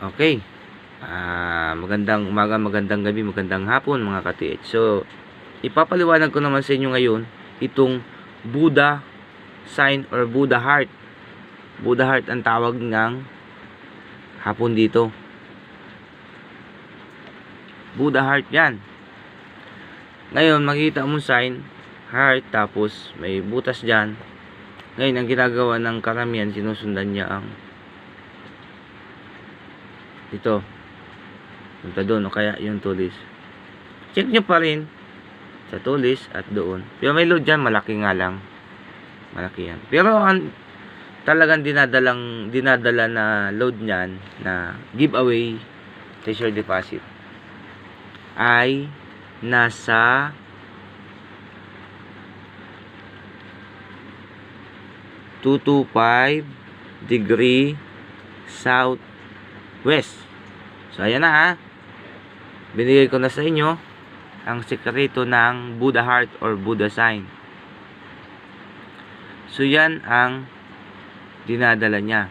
Okay. Ah, magandang umaga, magandang gabi, magandang hapon mga ka-TH. So, ipapaliwanag ko naman sa inyo ngayon itong Buddha sign or Buddha heart. Buddha heart ang tawag ng hapon dito. Buddha heart yan. Ngayon, makikita mo sign, heart, tapos may butas dyan. Ngayon, ang ginagawa ng karamihan, sinusundan niya ang ito. Punta doon o kaya yung tulis. Check nyo pa rin sa tulis at doon. Pero may load dyan, malaki nga lang. Malaki yan. Pero ang talagang dinadalang dinadala na load niyan na giveaway treasure deposit ay nasa two two five degree south west. So, ayan na ha. Binigay ko na sa inyo ang sekreto ng Buddha heart or Buddha sign. So, yan ang dinadala niya.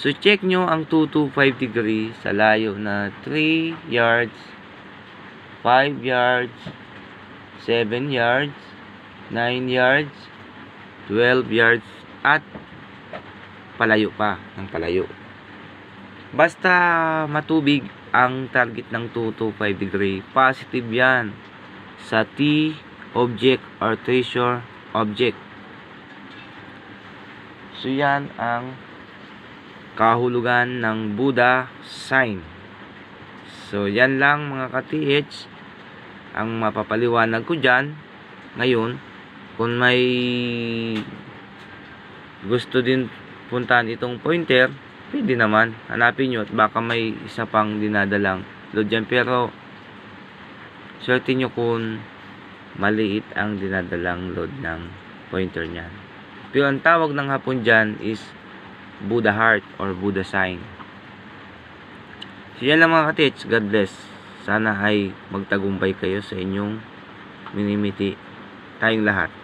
So, check nyo ang 225 degree sa layo na 3 yards, 5 yards, 7 yards, 9 yards, 12 yards, at palayo pa ng palayo. Basta matubig ang target ng 225 degree, positive yan sa T object or treasure object. So yan ang kahulugan ng Buddha sign. So yan lang mga ka-TH ang mapapaliwanag ko dyan ngayon kung may gusto din puntahan itong pointer pwede naman. Hanapin nyo at baka may isa pang dinadalang load dyan. Pero swerte nyo kung maliit ang dinadalang load ng pointer nyan. Pero ang tawag ng hapon dyan is Buddha heart or Buddha sign. So yan lang mga katits God bless. Sana ay magtagumpay kayo sa inyong minimiti tayong lahat